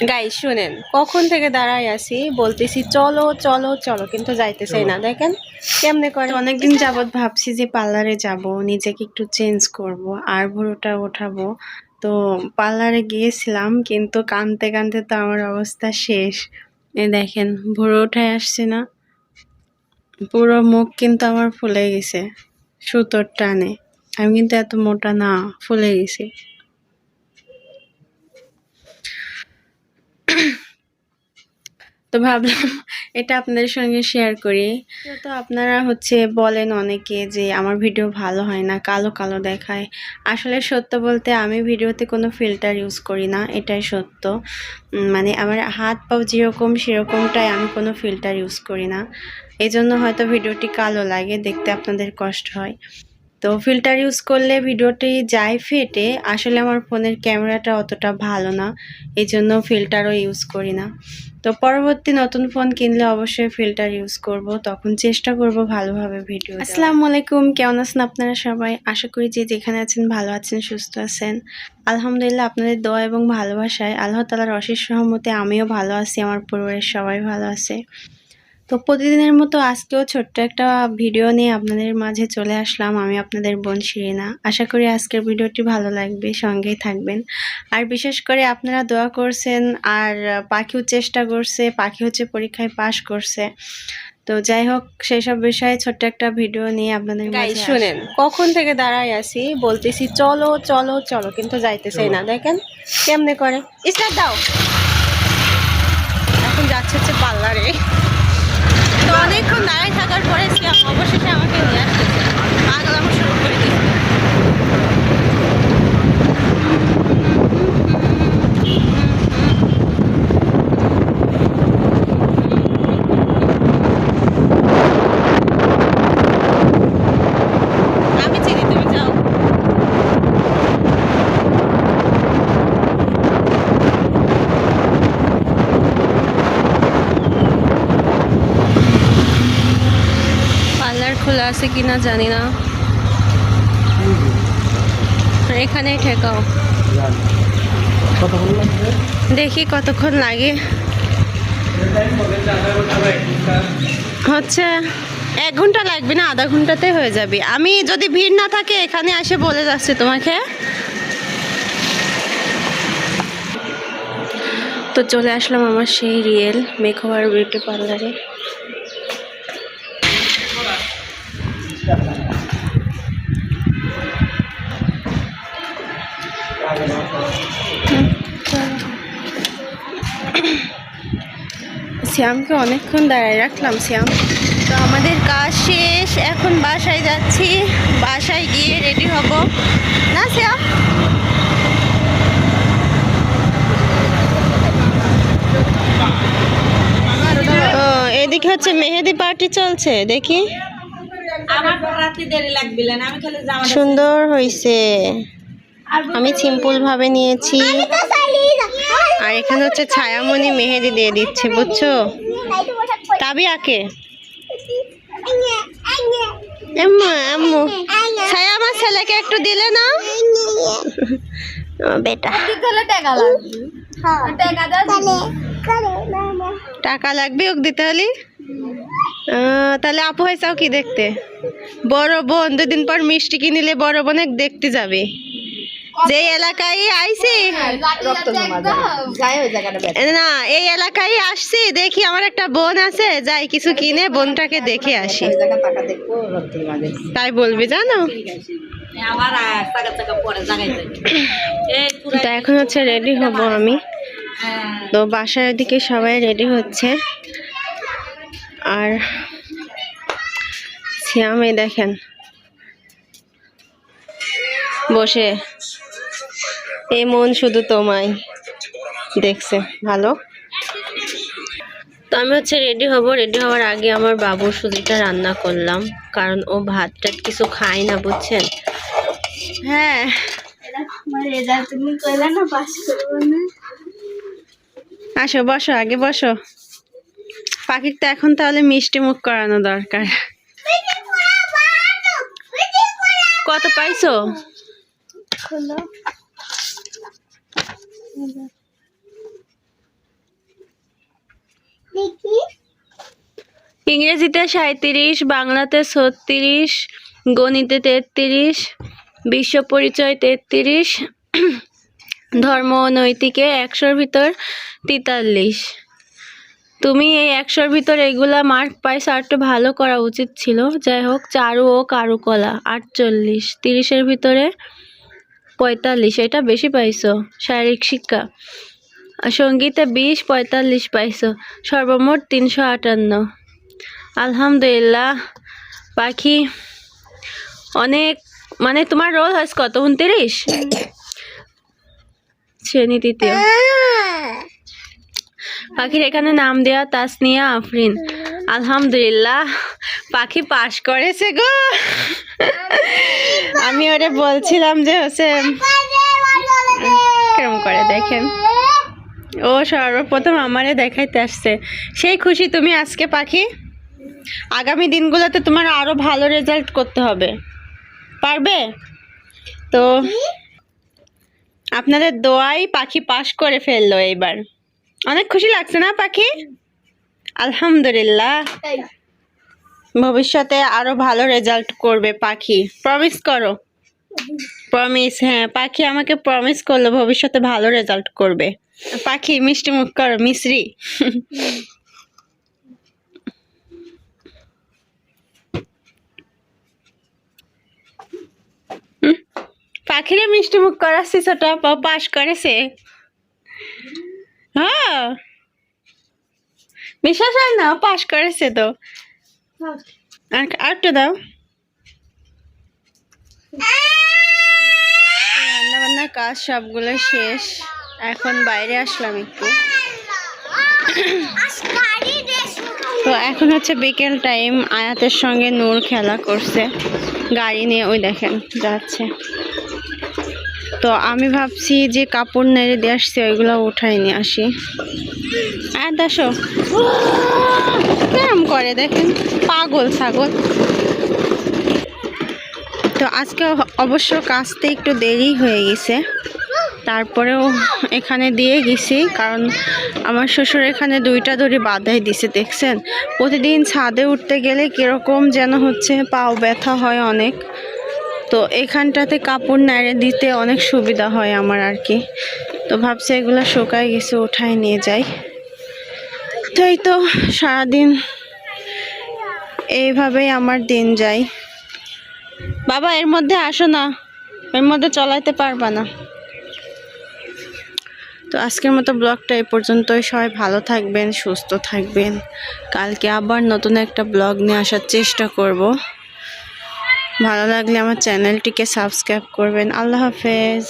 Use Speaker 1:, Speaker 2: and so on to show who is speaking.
Speaker 1: গাই শুনেন, কখন থেকে দাঁড়াই আছি বলতেছি, চলো চলো চলো, কিন্তু যাইতেছে না। দেখেন কেমনে করে।
Speaker 2: অনেকদিন যাবৎ ভাবছি যে পার্লারে যাব, নিজেকে একটু চেঞ্জ করব, আর ভুরুটা ওঠাবো। তো পার্লারে গিয়েছিলাম, কিন্তু কানতে কানতে তো আমার অবস্থা শেষ। এ দেখেন, ভুরু উঠায় আসছে না। পুরো মুখ কিন্তু আমার ফুলে গেছে, সুতোর টানে। আমি কিন্তু এত মোটা না, ফুলে গেছি। তো ভাবলাম এটা আপনাদের সঙ্গে শেয়ার করি। তো আপনারা হচ্ছে বলেন অনেকে যে আমার ভিডিও ভালো হয় না কালো কালো দেখায়। আসলে সত্য বলতে আমি ভিডিওতে কোনো ফিল্টার ইউজ করি না এটাই সত্য। মানে আমার হাত পাও যেরকম সেরকমটাই আমি কোনো ফিল্টার ইউজ করি না। এই জন্য হয়তো ভিডিওটি কালো লাগে দেখতে আপনাদের কষ্ট হয়। তো ফিল্টার ইউজ করলে ভিডিওটি যায় ফেটে, আসলে আমার ফোনের ক্যামেরাটা অতটা ভালো না এই জন্য ফিল্টারও ইউজ করি না। তো পরবর্তী নতুন ফোন কিনলে অবশ্যই ফিল্টার ইউজ করব, তখন চেষ্টা করব ভালোভাবে ভিডিও আসসালামু আলাইকুম, কেমন আছেন আপনারা সবাই? আশা করি যে যেখানে আছেন ভালো আছেন, সুস্থ আছেন। আলহামদুলিল্লাহ আপনাদের দোয়া এবং ভালোবাসায় আল্লাহ তালার অশেষ সহমতে আমিও ভালো আছি, আমার পরিবারের সবাই ভালো আছে। তো প্রতিদিনের মতো আজকেও ছোট্ট একটা ভিডিও নিয়ে আপনাদের মাঝে চলে আসলাম। আমি আপনাদের বোন শিরিনা। আশা করি আজকের ভিডিওটি ভালো লাগবে সঙ্গেই থাকবেন। আর বিশেষ করে আপনারা দোয়া করছেন আর পাখিও চেষ্টা করছে পাখি হচ্ছে পরীক্ষায় পাশ করছে। তো যাই হোক সেই সব বিষয়ে ছোট্ট একটা ভিডিও নিয়ে আপনাদের
Speaker 1: শুনেন কখন থেকে দাঁড়াই আছি বলতেছি চলো চলো চলো কিন্তু যাইতেছে না। দেখেন কেমনে করে? স্টার্ট দাও। এখন যাচ্ছে হচ্ছে তো অনেকক্ষণ দাঁড়িয়ে থাকার পরে সে অবশেষে আমাকে নিয়ে আসতেছে পাগলাম শুরু করে দিচ্ছে আমি চিনি তুমি যাও আছে কিনা জানি না। এখানেই ঠেকাও। দেখি কতক্ষণ লাগে। হচ্ছে, এক ঘণ্টা লাগবে না, আধা ঘন্টাতে হয়ে যাবে। আমি যদি ভিড় না থাকে, এখানে এসে বলে যাচ্ছি তোমাকে। তো চলে আসলাম আমার সেই রিয়েল মেকওভার বিউটি পার্লারে। শ্যামকে অনেকক্ষণ দাঁড়ায় রাখলাম, শ্যাম। তো আমাদের কাজ শেষ, এখন বাসায় যাচ্ছি। বাসায় গিয়ে রেডি হব। না, শ্যাম? এদিকে হচ্ছে মেহেদি পার্টি চলছে, দেখি।
Speaker 3: আমার রাতে দেরি লাগবে না আমি খালি জামা
Speaker 1: সুন্দর হয়েছে আমি সিম্পল ভাবে নিয়েছি আর এখানে হচ্ছে ছায়ামণি মেহেদি দিয়ে দিচ্ছে বুঝছ? তাবি আকে। আম্মু আম্মু ছায়া আমার ছেলেকে একটু দিলে না? বেটা।
Speaker 3: টাকা লাগবে। টাকা
Speaker 1: ওকে দিতে হলে? তাহলে আপু হয়েছাও কি দেখতে? বড় বোন দুদিন পর মিষ্টি কিনিলে বড় বোন দেখতে যাবে। যে এলাকায় আইছি না এই এলাকায় আসছি দেখি আমার একটা বোন আছে যাই কিছু কিনে বোনটাকে দেখে আসি। তাই বলবি জানো? তো এখন হচ্ছে রেডি হব আমি। তো বাসার ওদিকে সবাই রেডি হচ্ছে। আর শ্যামে দেখেন বসে। এই মন শুধু তোমায় দেখছে ভালো? তো আমি হচ্ছে রেডি হব। রেডি হওয়ার আগে আমার বাবুর সুজিটা রান্না করলাম কারণ ও ভাত টাত কিছু খায় না বুঝছেন? হ্যাঁ। আসো বসো আগে বসো। পাখির তো এখন তাহলে মিষ্টি মুখ করানো দরকার। কত পাইছো? ইংরেজিতে সাঁত্রিশ বাংলাতে ছত্রিশ, গণিতে তেত্রিশ, বিশ্ব পরিচয় তেত্রিশ, ধর্ম নৈতিকে একশোর ভিতর তেতাল্লিশ। তুমি এই একশোর ভিতর এগুলা মার্ক পাইছো আর ভালো করা উচিত ছিল। যাই হোক, চারু ও কারুকলা, আটচল্লিশ। তিরিশের ভিতরে পঁয়তাল্লিশ, এটা বেশি পাইছো, শারীরিক শিক্ষা। সঙ্গীতে বিশ, পঁয়তাল্লিশ পাইছো, সর্বমোট তিনশো আটান্ন। আলহামদুলিল্লাহ, পাখি অনেক মানে তোমার রোল হয়েছে কত? উনত্রিশ? শ্রেণি তৃতীয়। পাখির এখানে নাম দেওয়া তাসনিয়া আফরিন। আলহামদুলিল্লাহ, পাখি পাশ করেছে গো। আমি ওরে বলছিলাম যে হচ্ছে কেরম করে দেখেন। ও সর্বপ্রথম আমারে দেখাইতে আসছে। সেই খুশি তুমি আজকে পাখি? আগামী দিনগুলোতে তোমার আরও ভালো রেজাল্ট করতে হবে। পারবে? তো, আপনাদের দোয়াই পাখি পাশ করে ফেলল এইবার। অনেক খুশি লাগছে না পাখি? আলহামদুলিল্লাহ। ভবিষ্যতে আরও ভালো রেজাল্ট করবে পাখি। প্রমিস করো। প্রমিস হ্যাঁ পাখি আমাকে প্রমিস করল ভবিষ্যতে ভালো রেজাল্ট করবে। পাখি মিষ্টি মুখ করো মিশ্রি। পাখিরে মিষ্টি মুখ করাচ্ছি ছোট পাশ করেছে। হ্যাঁ। বিশ্বাস হয় না, পাশ করেছে তো। আর আর একটু দাও। রান্না বান্নার কাজ সবগুলো শেষ। এখন বাইরে আসলাম একটু। তো এখন হচ্ছে বিকেল টাইম। আয়াতের সঙ্গে নূর খেলা করছে। গাড়ি নিয়ে ওই দেখেন, যাচ্ছে। তো আমি ভাবছি যে কাপড় নেড়ে দিয়ে আসছি, ওইগুলো উঠাই নিয়ে আসি। আয়াত আসো কেরম করে দেখেন, পাগল ছাগল। তো আজকে অবশ্য কাজতে একটু দেরি হয়ে গেছে। তারপরেও এখানে দিয়ে গেছি, কারণ আমার শ্বশুর এখানে দুইটা দড়ি বাধাই দিছে, দেখছেন? প্রতিদিন ছাদে উঠতে গেলে কীরকম যেন হচ্ছে পাও ব্যথা হয় অনেক। তো এখানটাতে কাপড় নাড়ে দিতে অনেক সুবিধা হয় আমার আর কি। তো ভাবছি এগুলো শুকায় গেছে, উঠায় নিয়ে যাই। তো এই তো সারাদিন এইভাবেই আমার দিন যায়। বাবা, এর মধ্যে আসো না। এর মধ্যে চলাইতে পারবা না। তো আজকের মতো ব্লগটা এই পর্যন্তই। সবাই ভালো থাকবেন, সুস্থ থাকবেন। কালকে আবার নতুন একটা ব্লগ নিয়ে আসার চেষ্টা করব। ভালো লাগলে আমার চ্যানেলটিকে সাবস্ক্রাইব করবেন। আল্লাহ হাফেজ।